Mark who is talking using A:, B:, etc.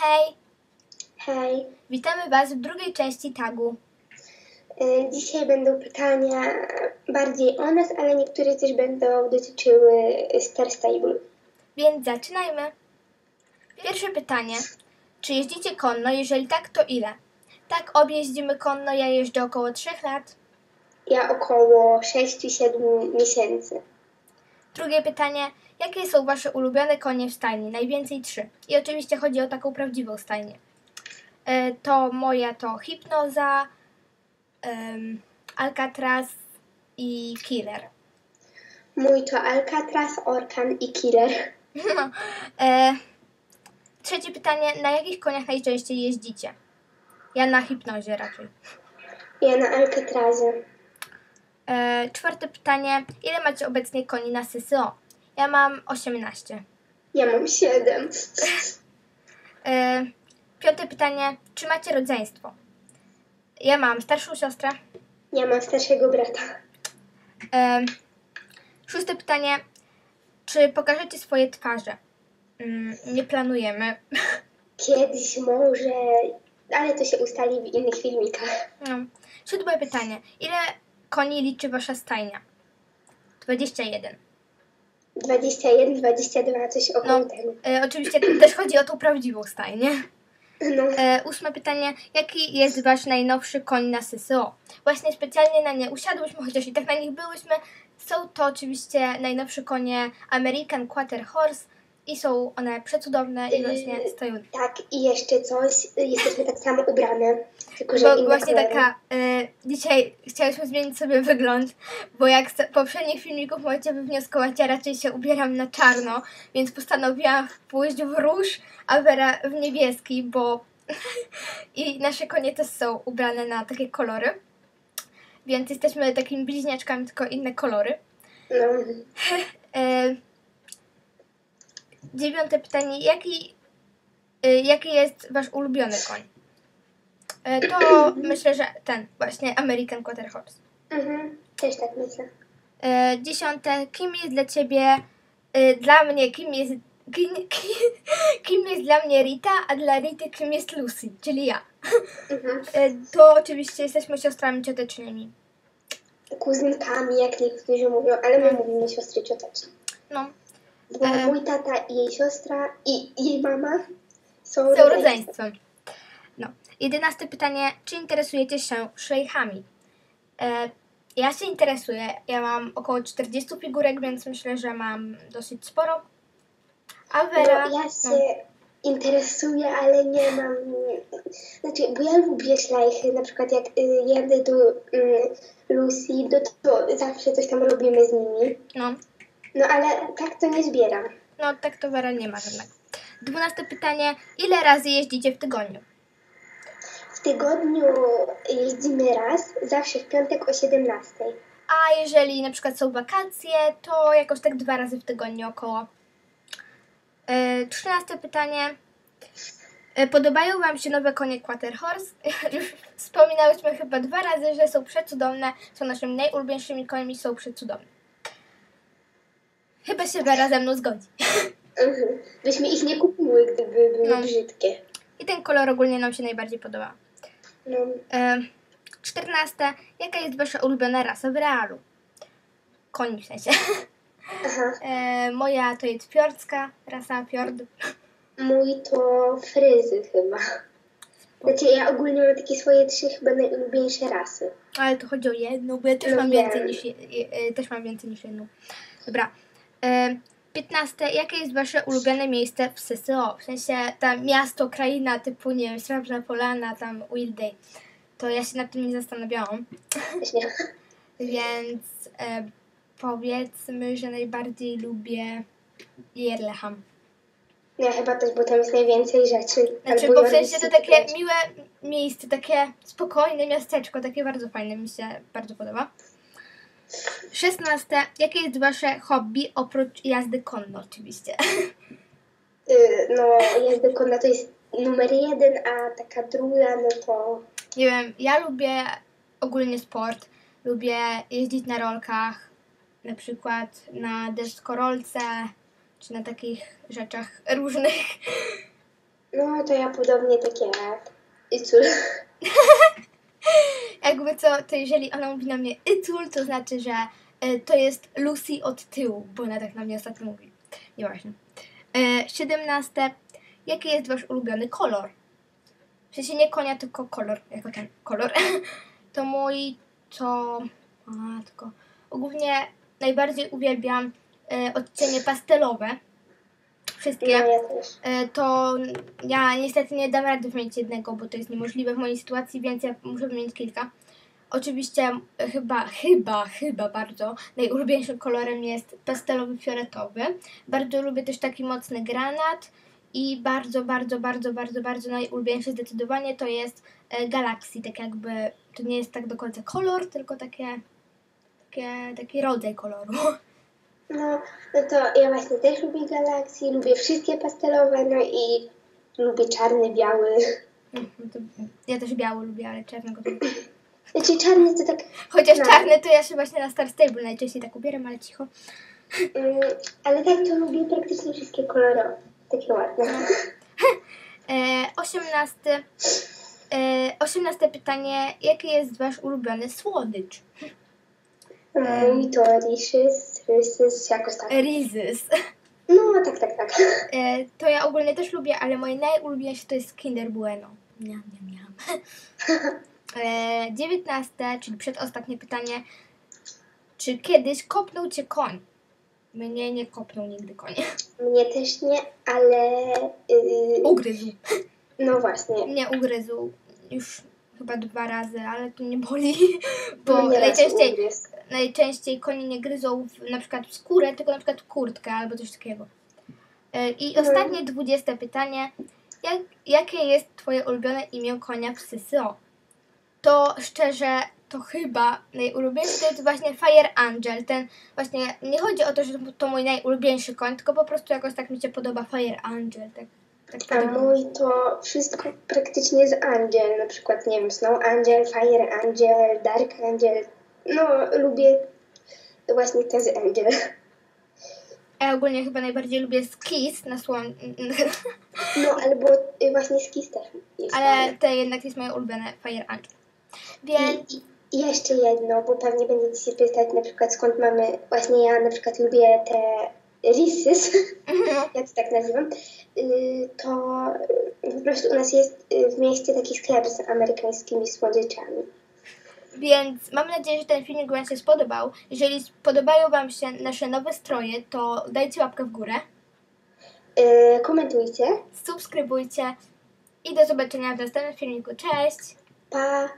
A: Hej,
B: Hej,
A: witamy Was w drugiej części tagu.
B: y, dzisiaj będą pytania bardziej o nas, ale niektóre też będą dotyczyły Star Stable.
A: Więc zaczynajmy. Pierwsze pytanie. Czy jeździcie konno? Jeżeli tak, to ile? Tak, obie jeździmy konno, ja jeżdżę około 3 lat.
B: Ja około 6-7 miesięcy.
A: Drugie pytanie. Jakie są Wasze ulubione konie w stajni? Najwięcej trzy. I oczywiście chodzi o taką prawdziwą stajnię. E, To moja to Hipnoza, Alcatraz i Killer.
B: Mój to Alcatraz, Orkan i Killer.
A: No. E, trzecie pytanie. Na jakich koniach najczęściej jeździcie? Ja na hipnozie raczej.
B: Ja na Alcatrazie.
A: E, czwarte pytanie. Ile macie obecnie koni na SSO? Ja mam 18.
B: Ja mam 7.
A: E, piąte pytanie. Czy macie rodzeństwo? Ja mam starszą siostrę.
B: Ja mam starszego brata.
A: E, szóste pytanie. Czy pokażecie swoje twarze? Mm, nie planujemy.
B: Kiedyś może, ale to się ustali w innych filmikach.
A: No. Siódme pytanie. Ile koni liczy wasza stajnia? 21.
B: 21, 22, coś około
A: No.
B: tego.
A: E, oczywiście też chodzi o tą prawdziwą stajnię.
B: No,
A: E, ósme pytanie. Jaki jest wasz najnowszy koń na SSO? Właśnie specjalnie na nie usiadłyśmy, chociaż i tak na nich byłyśmy. Są to oczywiście najnowsze konie American Quarter Horse i są one przecudowne i właśnie stoją.
B: tak, i jeszcze coś, jesteśmy tak samo ubrane, tylko że
A: Bo właśnie taka, e, dzisiaj chciałyśmy zmienić sobie wygląd, bo jak z poprzednich filmików możecie wywnioskować, ja raczej się ubieram na czarno, więc postanowiłam pójść w róż, a Wera w niebieski, bo i nasze konie też są ubrane na takie kolory, więc jesteśmy takimi bliźniaczkami, tylko inne kolory.
B: No,
A: E, dziewiąte pytanie. Jaki, e, jaki jest wasz ulubiony koń? E, to myślę, że ten właśnie American Quarter Horse.
B: mhm, też tak myślę.
A: E, dziesiąte. Kim jest dla ciebie, dla mnie, kim jest, kim, kim, kim jest dla mnie Rita, a dla Rity kim jest Lucy, czyli ja.
B: Mhm.
A: To oczywiście jesteśmy siostrami ciotecznymi.
B: Kuzynkami, jak niektórzy mówią, ale my mówimy siostry cioteczne.
A: No,
B: Bo
A: E.
B: mój tata i jej siostra i jej mama są,
A: są
B: rodzeństwem.
A: No. Jedenaste pytanie. Czy interesujecie się szejchami? E, ja się interesuję. Ja mam około 40 figurek, więc myślę, że mam dosyć sporo. A Wera...
B: No, ja się interesuję, ale nie mam... Znaczy, bo ja lubię szlajchy, na przykład jak y, jadę do y, Lucy, do, to zawsze coś tam robimy z nimi.
A: no,
B: No ale tak to nie zbieram.
A: no, tak to Wera nie ma żadnego. Dwunaste pytanie. Ile razy jeździcie w tygodniu?
B: W tygodniu jeździmy raz, zawsze w piątek o 17.
A: A jeżeli na przykład są wakacje, to jakoś tak dwa razy w tygodniu około. E, Trzynaste pytanie. E, Podobają Wam się nowe konie Quarter Horse? Już wspominałyśmy chyba dwa razy, że są przecudowne, są naszymi najulubieńszymi końmi, są przecudowne. Chyba się Wera ze mną zgodzi.
B: Mhm. Byśmy ich nie kupiły, gdyby były
A: No.
B: brzydkie.
A: I ten kolor ogólnie nam się najbardziej podoba.
B: No.
A: E, Czternaste. Jaka jest Wasza ulubiona rasa w realu? Koni w sensie.
B: Aha.
A: E, moja to jest fiordzka, rasa fiord.
B: Mój to fryzy chyba. Znaczy ja ogólnie mam takie swoje trzy chyba najulubieńsze rasy.
A: Ale tu chodzi o jedną, bo ja też
B: No
A: mam
B: wiem.
A: więcej niż je, je, e, też mam więcej niż jedną. Dobra. E, 15. Jakie jest wasze ulubione miejsce w SSO? W sensie tam miasto, kraina typu, nie wiem, Srebrna Polana, tam Wilday. To ja się nad tym nie zastanawiałam.
B: Nie.
A: Więc e, powiedzmy, że najbardziej lubię Jerleham.
B: Ja chyba też, bo tam jest najwięcej rzeczy.
A: Znaczy, bo w sensie to takie miłe miejsce, takie spokojne miasteczko, takie bardzo fajne, mi się bardzo podoba. 16. Jakie jest wasze hobby oprócz jazdy konno oczywiście?
B: Y, No, jazdy konna to jest numer jeden, a taka druga, no to...
A: Nie wiem, ja lubię ogólnie sport, lubię jeździć na rolkach, na przykład na deskorolce, czy na takich rzeczach różnych.
B: No to ja podobnie takie jak Icul.
A: Jakby co, to jeżeli ona mówi na mnie Icul, to znaczy, że e, to jest Lucy od tyłu, bo ona tak na mnie ostatnio mówi. Nieważne. E, 17. Jaki jest wasz ulubiony kolor? W sensie nie konia, tylko kolor, jako ten kolor. to mój to... A, tylko... Ogólnie najbardziej uwielbiam e, odcienie pastelowe. Wszystkie.
B: No ja.
A: E, to ja niestety nie dam rady wymienić jednego, bo to jest niemożliwe w mojej sytuacji, więc ja muszę wymienić kilka. Oczywiście e, chyba, chyba, chyba bardzo najulubieńszym kolorem jest pastelowy fioletowy. Bardzo lubię też taki mocny granat i bardzo, bardzo, bardzo, bardzo, bardzo najulubieńszy zdecydowanie to jest e, Galaxy, tak jakby to nie jest tak do końca kolor, tylko takie, takie taki rodzaj koloru.
B: No, no to ja właśnie też lubię Galaxy, lubię wszystkie pastelowe, no i lubię czarny, biały.
A: No to, ja też biały lubię, ale czarnego to
B: Znaczy czarny to tak,
A: Chociaż
B: No.
A: czarny to ja się właśnie na Star Stable najczęściej tak ubieram, ale cicho.
B: mm, ale tak to lubię praktycznie wszystkie kolory. Takie ładne.
A: E, 18. E, 18 pytanie. Jaki jest wasz ulubiony słodycz?
B: Mój to Reese's, Reese's jakoś tak.
A: Rizys.
B: No, tak, tak, tak.
A: E, to ja ogólnie też lubię, ale moje najulubieńsze to jest Kinder Bueno. Miam, miam, miam. E, 19, czyli przedostatnie pytanie. Czy kiedyś kopnął cię koń? Mnie nie kopnął nigdy koń.
B: Mnie też nie, ale yy,
A: Ugryzł.
B: no właśnie.
A: Mnie ugryzł już chyba dwa razy, ale to nie boli, bo
B: nie
A: najczęściej, najczęściej konie nie gryzą w, na przykład w skórę, tylko na przykład kurtkę albo coś takiego. E, I
B: Mhm.
A: ostatnie, dwudzieste pytanie. Jak, jakie jest twoje ulubione imię konia w SSO? To szczerze, to chyba najulubieńszy to jest właśnie Fire Angel. Ten właśnie, nie chodzi o to, że to mój najulubieńszy koń, tylko po prostu jakoś tak mi się podoba Fire Angel. Tak
B: A
A: podoba.
B: mój to wszystko praktycznie z Angel, na przykład, nie wiem, Snow Angel, Fire Angel, Dark Angel. No, lubię właśnie te z Angel.
A: Ja ogólnie chyba najbardziej lubię skis na słoń,
B: No, albo y, właśnie Skis też
A: ale to jednak jest moje ulubione Fire Angel. Więc
B: I, I jeszcze jedno, bo pewnie będziecie się pytać na przykład skąd mamy, właśnie ja na przykład lubię te Reese's, ja to tak nazywam, y, to po prostu u nas jest y, w mieście taki sklep z amerykańskimi słodyczami.
A: Więc mam nadzieję, że ten filmik Wam się spodobał. Jeżeli podobają Wam się nasze nowe stroje, to dajcie łapkę w górę,
B: Y, komentujcie.
A: subskrybujcie i do zobaczenia w następnym filmiku. Cześć!
B: Pa!